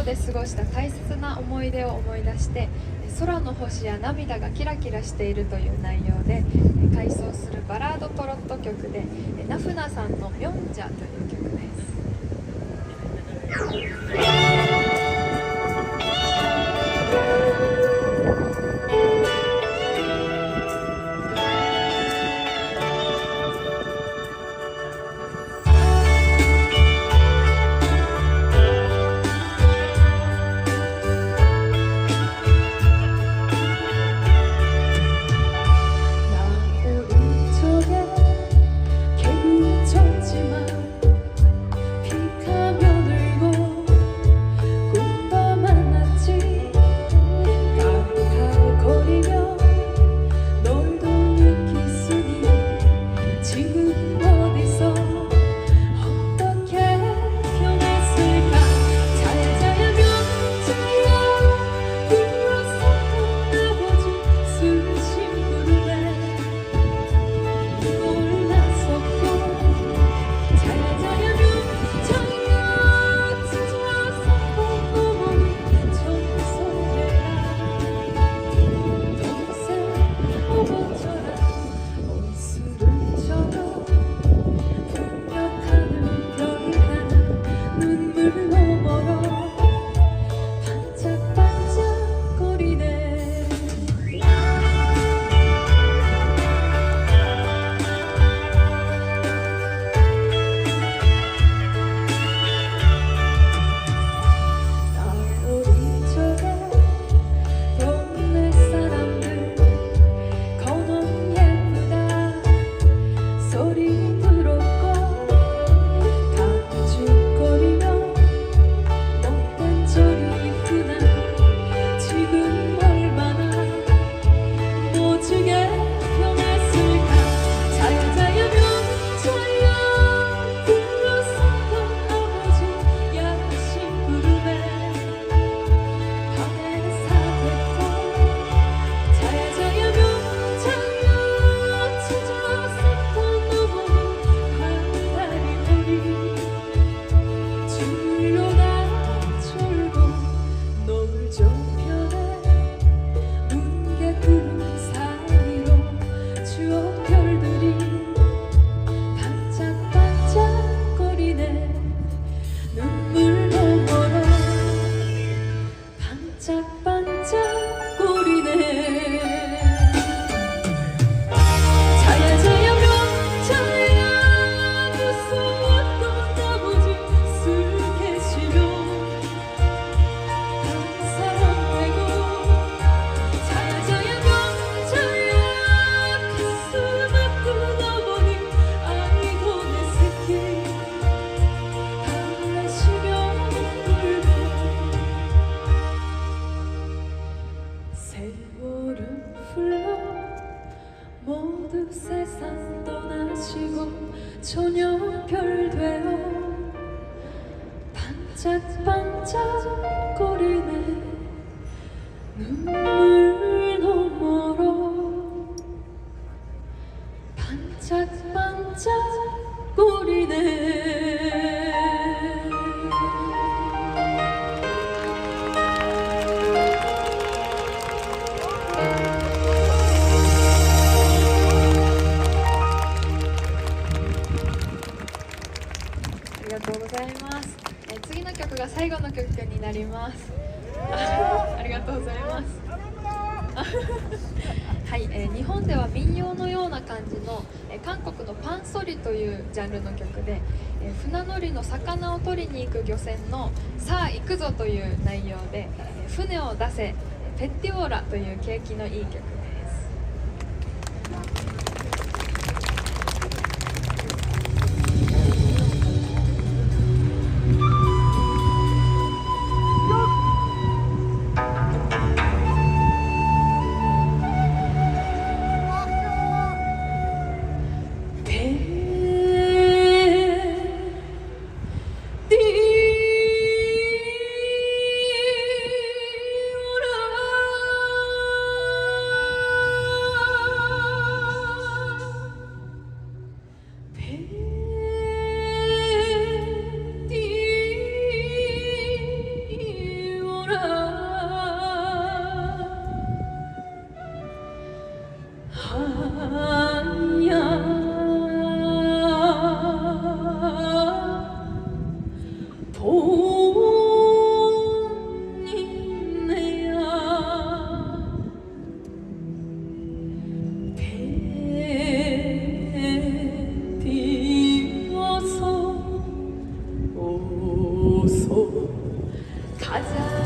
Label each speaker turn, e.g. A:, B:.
A: 港で過ごした大切な思い出を思い出して空の星や涙がキラキラしているという内容で回想するバラードトロット曲でナフナさんの「ミョンジャ」という曲です。
B: 저녁별 되어 반짝반짝 거리네. 눈물
A: りがとうございます。え次の曲が最後の曲になります。ありがとうございます。はい、えー、日本では民謡のような感じの、えー、韓国のパンソリというジャンルの曲で、えー、船乗りの魚を取りに行く漁船の「さあ行くぞ」という内容で、え船を出せペッティオーラという景気のいい曲
B: positive.